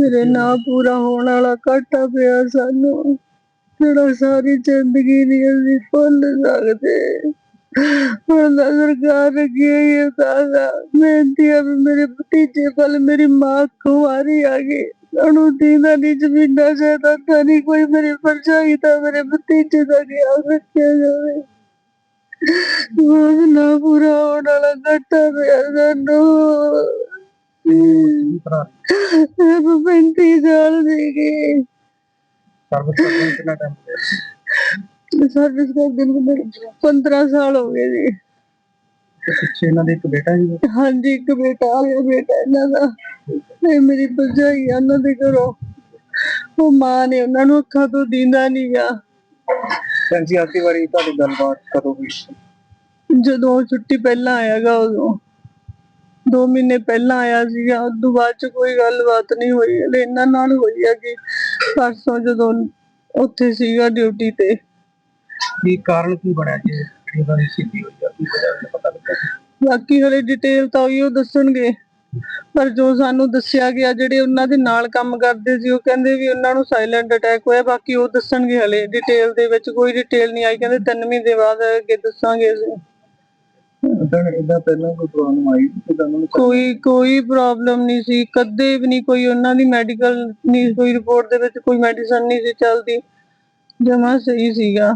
ਮੇਰੇ ਨਾਂ ਪੂਰਾ ਹੋਣ ਵਾਲਾ ਘਾਟਾ ਪਿਆ ਸਾਨੂੰ। ਜਿਹੜਾ ਸਾਰੀ ਜ਼ਿੰਦਗੀ ਨਹੀਂ ਅਸੀਂ ਭੁੱਲ ਸਕਦੇ। ਹੁਣ ਤਾਂ ਸਰਕਾਰ ਅੱਗੇ ਇਹ ਕਹਾਂਗਾ ਬੇਨਤੀ ਹੈ ਮੇਰੇ ਭਤੀਜੇ ਵੱਲ ਮੇਰੀ ਮਾਂ ਕੁਆਰੀ ਆ ਗਈ। ਉਹਨੂੰ ਦੀਦਾ ਨਹੀਂ ਜ਼ਮੀਨਾਂ ਜਾਇਦਾਦਾਂ ਨਹੀਂ ਕੋਈ ਮੇਰੀ ਪਰਚਾਈ ਤਾਂ ਮੇਰੇ ਭਤੀਜੇ ਦਾ ਖਿਆਲ ਰੱਖਿਆ ਜਾਵੇ। ਉਹ ਨਾ ਪੂਰਾ ਹੋਣ ਵਾਲਾ ਘਾਟਾ ਪਿਆ ਸਾਨੂੰ। ਕੀ ਭਰਾ ਪੈਂਤੀ ਸਾਲ ਸੀਗੇ ਸਰਵਿਸ ਕਰਦੇ ਨੂੰ ਕਿੰਨਾ ਟਾਈਮ ਹੋ ਗਿਆ ਸਰਵਿਸ ਕਰਦੇ ਨੂੰ ਮੇਰੇ 15 ਸਾਲ ਹੋ ਗਏ ਜੀ। ਤੇ ਪਿੱਛੇ ਇਹਨਾਂ ਦੇ ਇੱਕ ਬੇਟਾ ਜੀ ਹਾਂਜੀ ਇੱਕ ਬੇਟਾ ਆ ਗਿਆ ਬੇਟਾ ਇਹਨਾਂ ਦਾ। ਇਹ ਮੇਰੀ ਭਰਜਾਈ ਆ ਉਹਨਾਂ ਦੇ ਘਰੋਂ। ਉਹ ਮਾਂ ਨੇ ਉਹਨਾਂ ਨੂੰ ਅੱਖਾਂ ਤੋਂ ਦੀਂਦਾ ਨਹੀਂ ਗਾ। ਭੈਣ ਜੀ ਆਖਰੀ ਵਾਰੀ ਤੁਹਾਡੀ ਗੱਲਬਾਤ ਕਦੋਂ ਹੋਈ ਸੀ? ਜਦੋਂ ਉਹ ਛੁੱਟੀ ਪਹਿਲਾਂ ਆਇਆਗਾ ਉਦੋਂ। 2 ਮਹੀਨੇ ਪਹਿਲਾਂ ਆਇਆ ਸੀਗਾ ਉਸ ਤੋਂ ਬਾਅਦ ਚ ਕੋਈ ਗੱਲਬਾਤ ਨਹੀਂ ਹੋਈ ਹਲੇ ਇਹਨਾਂ ਨਾਲ ਹੋਈ ਆ ਕਿ ਪਰਸੋਂ ਜਦੋਂ ਉੱਥੇ ਸੀਗਾ ਡਿਊਟੀ ਤੇ। ਕੀ ਕਾਰਨ ਕੀ ਬਣਿਆ ਜੀ ਜਿਹੜੀ ਉਹਦਾ ਸਿੱਧੀ ਹੋਈ ਆ ਕੀ ਵਜ੍ਹਾ ਦਾ ਪਤਾ ਲੱਗਾ ਬਾਕੀ ਹਲੇ ਡਿਟੇਲ ਤਾਂ ਉਹੀ ਉਹ ਦੱਸਣਗੇ। ਪਰ ਜੋ ਸਾਨੂੰ ਦੱਸਿਆ ਗਿਆ ਜਿਹੜੇ ਉਹਨਾਂ ਦੇ ਨਾਲ ਕੰਮ ਕਰਦੇ ਸੀ ਉਹ ਕਹਿੰਦੇ ਵੀ ਉਹਨਾਂ ਨੂੰ ਸਾਇਲੈਂਟ ਅਟੈਕ ਹੋਇਆ ਬਾਕੀ ਉਹ ਦੱਸਣਗੇ ਹਲੇ ਡਿਟੇਲ ਦੇ ਵਿੱਚ ਕੋਈ ਡਿਟੇਲ ਨਹੀਂ ਆਈ ਕਹਿੰਦੇ 3 ਮਹੀਨੇ ਬਾਅਦ ਅੱਗੇ ਦੱਸਾਂਗੇ ਅਸੀਂ। ਪਹਿਲਾਂ ਕੋਈ ਪ੍ਰੋਬਲਮ ਆਈ ਤੇ ਤੁਹਾਨੂੰ ਕੋਈ ਕੋਈ ਪ੍ਰੋਬਲਮ ਨਹੀਂ ਸੀ। ਕਦੇ ਵੀ ਨਹੀਂ ਕੋਈ ਉਹਨਾਂ ਦੀ ਮੈਡੀਕਲ ਨਹੀਂ ਕੋਈ ਰਿਪੋਰਟ ਦੇ ਵਿੱਚ ਕੋਈ ਮੈਡੀਸਨ ਨਹੀਂ ਸੀ ਚੱਲਦੀ। ਜਮਾ ਸਹੀ ਸੀਗਾ।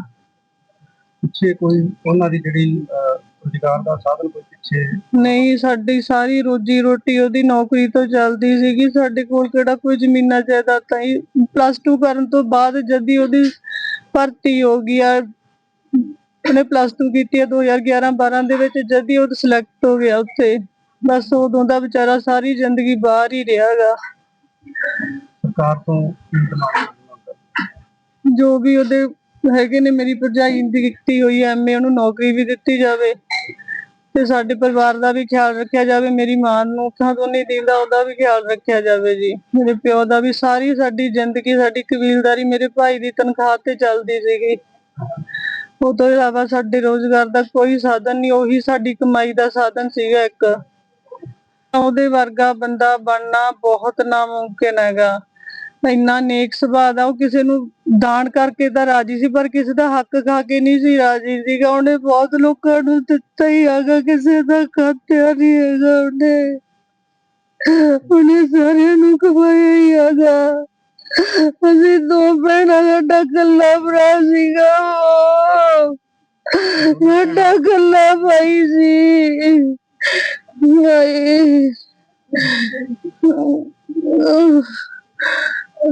ਪਿੱਛੇ ਕੋਈ ਉਹਨਾਂ ਦੀ ਜਿਹੜੀ ਰੁਜ਼ਗਾਰ ਦਾ ਸਾਧਨ ਕੋਈ ਪਿੱਛੇ? ਨਹੀਂ ਸਾਡੀ ਸਾਰੀ ਰੋਜੀ ਰੋਟੀ ਉਹਦੀ ਨੌਕਰੀ ਤੋਂ ਚੱਲਦੀ ਸੀਗੀ। ਸਾਡੇ ਕੋਲ ਕਿਹੜਾ ਕੋਈ ਜ਼ਮੀਨਾਂ ਜਾਇਦਾਦਾਂ ਹੀ ਪਲੱਸ 2 ਕਰਨ ਤੋਂ ਬਾਅਦ ਜਦੀ ਉਹਦੀ ਭਰਤੀ ਹੋ ਗਈ ਆ। ਉਹਨੇ ਪਲੱਸ 2 ਕੀਤੀ ਆ 2011 12 ਦੇ ਵਿੱਚ ਜਦੀ ਉਹ ਸਿਲੈਕਟ ਹੋ ਗਿਆ ਉੱਥੇ। ਬਸ ਉਦੋਂ ਦਾ ਵਿਚਾਰਾ ਸਾਰੀ ਜ਼ਿੰਦਗੀ ਬਾਹਰ ਹੀ ਰਿਹਾਗਾ ਸਰਕਾਰ ਤੋਂ ਕੀ ਡਿਮਾਂਡ ਕਰਦਾ ਜੋ ਵੀ ਉਹਦੇ ਹੈਗੇ ਨੇ ਮੇਰੀ ਭਰਜਾਈ ਦੀ ਕੀਤੀ ਹੋਈ ਐਮਏ ਉਹਨੂੰ ਨੌਕਰੀ ਵੀ ਦਿੱਤੀ ਜਾਵੇ। ਤੇ ਸਾਡੇ ਪਰਿਵਾਰ ਦਾ ਵੀ ਖਿਆਲ ਰੱਖਿਆ ਜਾਵੇ ਮੇਰੀ ਮਾਂ ਨੂੰ ਤੋਂ ਨਹੀਂ ਦੀਂਦਾ ਉਹਦਾ ਵੀ ਖਿਆਲ ਰੱਖਿਆ ਜਾਵੇ ਜੀ। ਮੇਰੇ ਪਿਓ ਦਾ ਵੀ ਸਾਰੀ ਸਾਡੀ ਜ਼ਿੰਦਗੀ ਸਾਡੀ ਕਬੀਲਦਾਰੀ ਮੇਰੇ ਭਾਈ ਦੀ ਤਨਖਾਹ ਤੇ ਚੱਲਦੀ ਸੀਗੀ। ਉਹ ਤੋਂ ਇਲਾਵਾ ਸਾਡੇ ਰੋਜ਼ਗਾਰ ਦਾ ਕੋਈ ਸਾਧਨ ਨਹੀਂ, ਉਹੀ ਸਾਡੀ ਕਮਾਈ ਦਾ ਸਾਧਨ ਸੀਗਾ ਇੱਕ। ਉਹਦੇ ਵਰਗਾ ਬੰਦਾ ਬਣਨਾ ਬਹੁਤ ਨਾਮੁਮਕਿਨ ਹੈਗਾ। ਇੰਨਾ ਨੇਕ ਸੁਭਾਅ ਦਾ, ਉਹ ਕਿਸੇ ਨੂੰ ਦਾਨ ਕਰਕੇ ਤਾਂ ਰਾਜੀ ਸੀ, ਪਰ ਕਿਸੇ ਦਾ ਹੱਕ ਖਾ ਕੇ ਨਹੀਂ ਸੀ ਰਾਜੀ ਸੀਗਾ। ਉਹਨੇ ਬਹੁਤ ਲੋਕਾਂ ਨੂੰ ਦਿੱਤਾ ਹੀ ਹੈਗਾ, ਕਿਸੇ ਦਾ ਖਾਤਿਆ ਨਹੀਂ ਹੈਗਾ ਉਹਨੇ। ਉਹਨੇ ਸਾਰਿਆਂ ਨੂੰ ਕਮਾਇਆ ਹੀ ਹੈਗਾ। ਅਸੀਂ ਦੋ ਭੈਣਾਂ, ਸਾਡਾ ਇਕੱਲਾ ਭਰਾ ਸੀਗਾ। ਸਾਡਾ ਇਕੱਲਾ ਭਾਈ ਸੀ? ਹਾਏ।